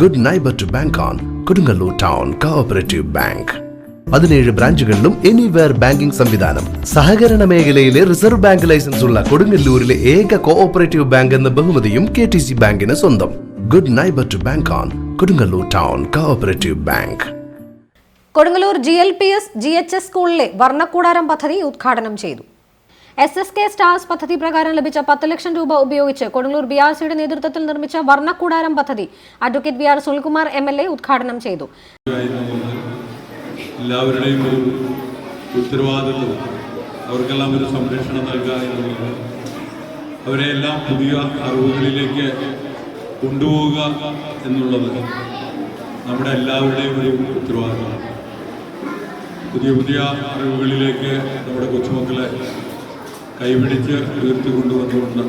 Good neighbour to bank on Kodungallur town cooperative bank പതിനേഴ് ബ്രാഞ്ചുകളിലും anywhere banking സംവിധാനം. സഹകരണ മേഖലയിലെ റിസർവ് ബാങ്ക് ലൈസൻസ് ഉള്ള കൊടുങ്ങല്ലൂരിലെ ഏക കോഓപ്പറേറ്റീവ് ബാങ്ക് എന്ന ബഹുമതിയും കെ ടി സി ബാങ്കിന് സ്വന്തം. Good neighbour to bank on Kodungallur town cooperative bank Kodungallur G L P S G H S സ്കൂളിലെ വർണക്കൂടാരം പദ്ധതി ഉദ്ഘാടനം ചെയ്തു. എസ് എസ് കെ സ്റ്റാർസ് പദ്ധതി പ്രകാരം ലഭിച്ച പത്ത് ലക്ഷം രൂപ ഉപയോഗിച്ച് കൊടുങ്ങല്ലൂർ ബി ആർ സിയുടെ നേതൃത്വത്തിൽ നിർമ്മിച്ച വർണക്കൂടാരം പദ്ധതി advocate B R Sunilkumar M L A ഉദ്ഘാടനം ചെയ്തു. അവർക്കെല്ലാം ഒരു സംരക്ഷണം നൽകുക എന്നുള്ളത് അവരെ എല്ലാം പുതിയ അറിവുകളിലേക്ക് കൊണ്ടുപോവുക എന്നുള്ളത് നമ്മുടെ എല്ലാവരുടെയും ഒരു ഉത്തരവാദിത്തമാണ് പുതിയ പുതിയ അറിവുകളിലേക്ക് നമ്മുടെ കൊച്ചുമക്കളെ കൈപിടിച്ച് ഉയർത്തി കൊണ്ടുവന്നുകൊണ്ട്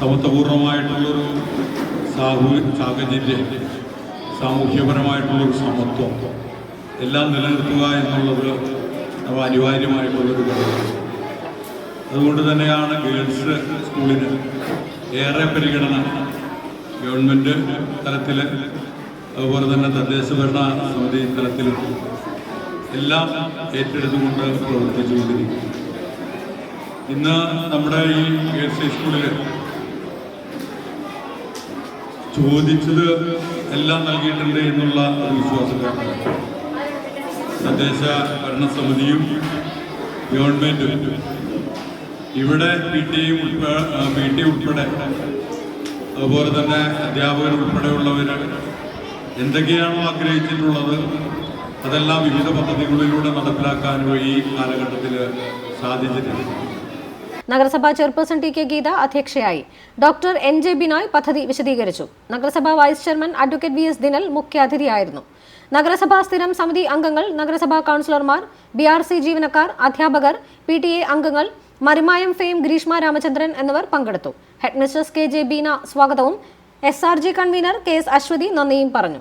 സമത്വപൂർണമായിട്ടുള്ളൊരു സാഹു സാഹചര്യം സാമൂഹ്യപരമായിട്ടുള്ളൊരു സമത്വം എല്ലാം നിലനിർത്തുക എന്നുള്ളത് നമ്മൾ അനിവാര്യമായിട്ടുള്ളൊരു കാര്യമാണ്. അതുകൊണ്ട് തന്നെയാണ് ഗേൾസ് സ്കൂളിന് ഏറെ പരിഗണന ഗവൺമെന്റ് തലത്തിൽ അതുപോലെ തന്നെ തദ്ദേശ ഭരണ സമിതി തലത്തിലും എല്ലാം ഏറ്റെടുത്തുകൊണ്ട് പ്രവർത്തിച്ചുകൊണ്ടിരിക്കും ഇന്ന് നമ്മുടെ ഈ ഗേൾസ് സ്കൂളിൽ ചോദിച്ചത് എല്ലാം നൽകിയിട്ടുണ്ട് എന്നുള്ള ഒരു വിശ്വാസക്കാരാണ് തദ്ദേശ ഭരണസമിതിയും ഗവൺമെന്റും ഇവിടെ പി ടി പി ടി ഉൾപ്പെടെ അതുപോലെ തന്നെ അധ്യാപകർ ഉൾപ്പെടെയുള്ളവർ എന്തൊക്കെയാണോ ആഗ്രഹിച്ചിട്ടുള്ളത് അതെല്ലാം വിവിധ പദ്ധതികളിലൂടെ നടപ്പിലാക്കാൻ ഈ കാലഘട്ടത്തിൽ സാധിച്ചിട്ടുണ്ട്. നഗരസഭാ ചെയർപേഴ്സൺ ടി കെ ഗീത അധ്യക്ഷയായി. ഡോക്ടർ എൻ ജെ ബിനോയ് പദ്ധതി വിശദീകരിച്ചു. നഗരസഭാ vice chairman advocate V S Dinal മുഖ്യാതിഥിയായിരുന്നു. നഗരസഭാ സ്ഥിരം സമിതി അംഗങ്ങൾ നഗരസഭാ കൗൺസിലർമാർ ബി ആർ സി ജീവനക്കാർ അധ്യാപകർ പി ടി എ അംഗങ്ങൾ മറിമായം ഫെയിം ഗ്രീഷ്മ രാമചന്ദ്രൻ എന്നിവർ പങ്കെടുത്തു. ഹെഡ്മിസ്ട്രസ് കെ ജെ ബീന സ്വാഗതവും S R G convener K S Aswathy നന്ദിയും പറഞ്ഞു.